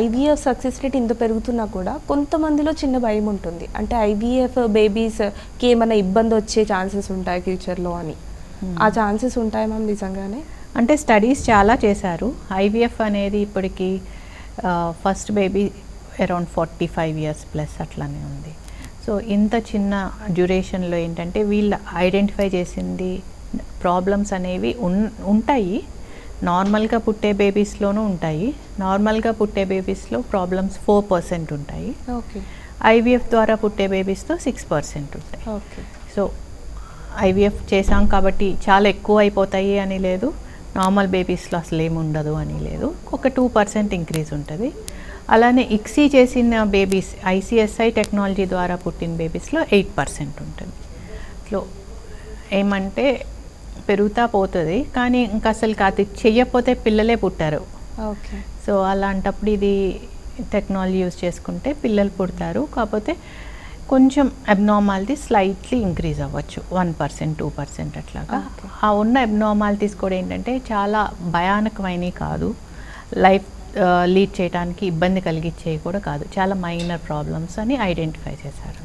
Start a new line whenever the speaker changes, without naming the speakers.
IVF success rate ఇంత పెరుగుతున్నా కూడా కొంతమందిలో చిన్న భయం ఉంటుంది. అంటే ఐవీఎఫ్ బేబీస్కి ఏమైనా ఇబ్బంది వచ్చే ఛాన్సెస్ ఉంటాయి ఫ్యూచర్లో అని. ఆ ఛాన్సెస్ ఉంటాయి మ్యామ్ నిజంగానే?
అంటే స్టడీస్ చాలా చేశారు. ఐవీఎఫ్ అనేది ఇప్పటికి first baby around forty five years plus అట్లానే ఉంది. సో ఇంత చిన్న డ్యూరేషన్లో ఏంటంటే వీళ్ళు ఐడెంటిఫై చేసింది ప్రాబ్లమ్స్ అనేవి ఉన్ ఉంటాయి. నార్మల్గా పుట్టే బేబీస్లోనూ ఉంటాయి. నార్మల్గా పుట్టే బేబీస్లో ప్రాబ్లమ్స్ ఫోర్ పర్సెంట్ ఉంటాయి.
ఓకే.
ఐవీఎఫ్ ద్వారా పుట్టే బేబీస్తో సిక్స్ పర్సెంట్ ఉంటాయి.
ఓకే.
సో ఐవీఎఫ్ చేసాం కాబట్టి చాలా ఎక్కువ అయిపోతాయి అని లేదు. నార్మల్ బేబీస్లో అసలు ఏమి ఉండదు అని లేదు. ఒక టూ పర్సెంట్ ఇంక్రీజ్ ఉంటుంది. అలానే ఇక్సీ చేసిన బేబీస్ ఐసిఎస్ఐ టెక్నాలజీ ద్వారా పుట్టిన బేబీస్లో ఎయిట్ పర్సెంట్ ఉంటుంది. సో ఏమంటే పెరుగుతా పోతుంది కానీ ఇంకా అసలు అది చెయ్యకపోతే పిల్లలే పుట్టారు.
ఓకే.
సో అలాంటప్పుడు ఇది టెక్నాలజీ యూజ్ చేసుకుంటే పిల్లలు పుడతారు. కాకపోతే కొంచెం అబ్నార్మాలిటీ స్లైట్లీ ఇంక్రీజ్ అవ్వచ్చు. వన్ పర్సెంట్ టూ పర్సెంట్ అట్లాగా. ఆ ఉన్న అబ్నార్మాలిటీస్ కూడా ఏంటంటే చాలా భయానకమైనవి కాదు. లైఫ్ లీడ్ చేయడానికి ఇబ్బంది కలిగించేవి కూడా కాదు. చాలా మైనర్ ప్రాబ్లమ్స్ అని ఐడెంటిఫై చేశారు